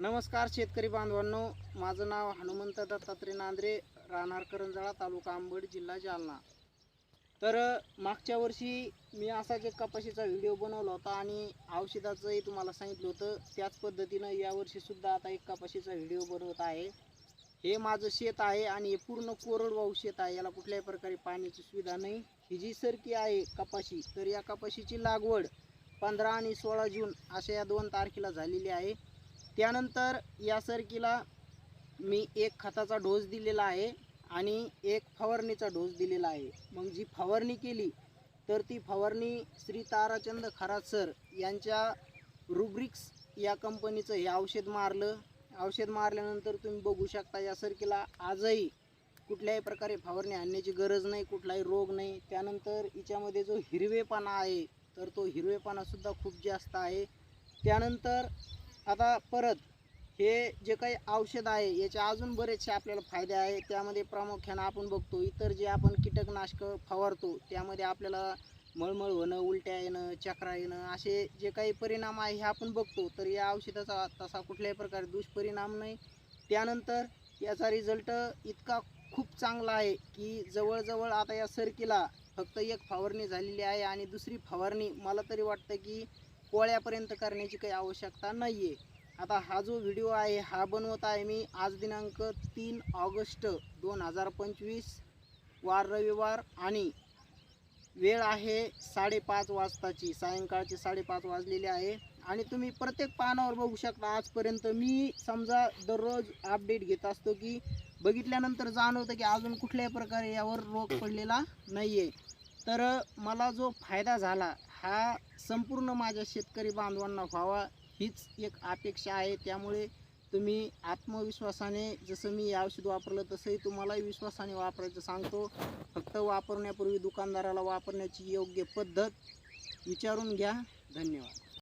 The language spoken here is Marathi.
नमस्कार शेतकरी बांधवांनो माझं नाव हनुमंत दत्तात्रय नांद्रे राहणार करंजाळा तालुका आंबड जिल्हा जालना. तर मागच्या वर्षी मी असाच एक कपाशीचा व्हिडिओ बनवला होता आणि औषधाचंही तुम्हाला सांगितलं होतं त्याच पद्धतीनं यावर्षीसुद्धा आता एक कपाशीचा व्हिडिओ बनवत आहे. हे माझं शेत आहे आणि हे पूर्ण कोरडवाहू शेत आहे याला कुठल्याही प्रकारे पाण्याची सुविधा नाही. ही जी सरकी आहे कपाशी तर या कपाशीची लागवड पंधरा आणि सोळा जून अशा या दोन तारखेला झालेली आहे. त्यानंतर या सरकीला मी एक खताचा डोस दिलेला आहे आणि एक फवारणीचा डोस दिलेला आहे. मग जी फवारणी केली तर ती फवारणी श्री ताराचंद खरात सर यांच्या रुब्रिक्स या कंपनीचं हे औषध मारलं. औषध मारल्यानंतर तुम्ही बघू शकता या सरकीला आजही कुठल्याही प्रकारे फवारणी आणण्याची गरज नाही कुठलाही रोग नाही. त्यानंतर हिच्यामध्ये जो हिरवेपणा आहे तर तो हिरवेपणासुद्धा खूप जास्त आहे. त्यानंतर आता परत हे जे काही औषध आहे याचे अजून बरेचसे आपल्याला फायदे आहे. त्यामध्ये प्रामुख्यानं आपण बघतो इतर जे आपण कीटकनाशकं फवारतो त्यामध्ये आपल्याला मळमळ होणं उलट्या येणं चक्रा येणं असे जे काही परिणाम आहे हे आपण बघतो तर या औषधाचा तसा कुठल्याही प्रकारे दुष्परिणाम नाही. त्यानंतर याचा रिझल्ट इतका खूप चांगला आहे की जवळजवळ आता या सरकीला फक्त एक फवारणी झालेली आहे आणि दुसरी फवारणी मला तरी वाटतं की पोळ्यापर्यंत करण्याची काही आवश्यकता नाही आहे आता हा जो व्हिडिओ आहे हा बनवत आहे मी आज दिनांक तीन ऑगस्ट दोन हजार पंचवीस. वार रविवार आणि वेळ आहे साडेपाच वाजताची सायंकाळचे साडेपाच वाजलेले आहे. आणि तुम्ही प्रत्येक पानावर बघू शकता आजपर्यंत मी समजा दररोज अपडेट घेत असतो की बघितल्यानंतर जाणवतं की अजून कुठल्याही प्रकारे यावर रोग पडलेला नाही आहे तर मला जो फायदा झाला हा संपूर्ण माझ्या शेतकरी बांधवांना व्हावा हीच एक अपेक्षा आहे. त्यामुळे तुम्ही आत्मविश्वासाने जसं मी औषध वापरलं तसंही तुम्हालाही विश्वासाने वापरायचं सांगतो. फक्त वापरण्यापूर्वी दुकानदाराला वापरण्याची योग्य पद्धत विचारून घ्या. धन्यवाद.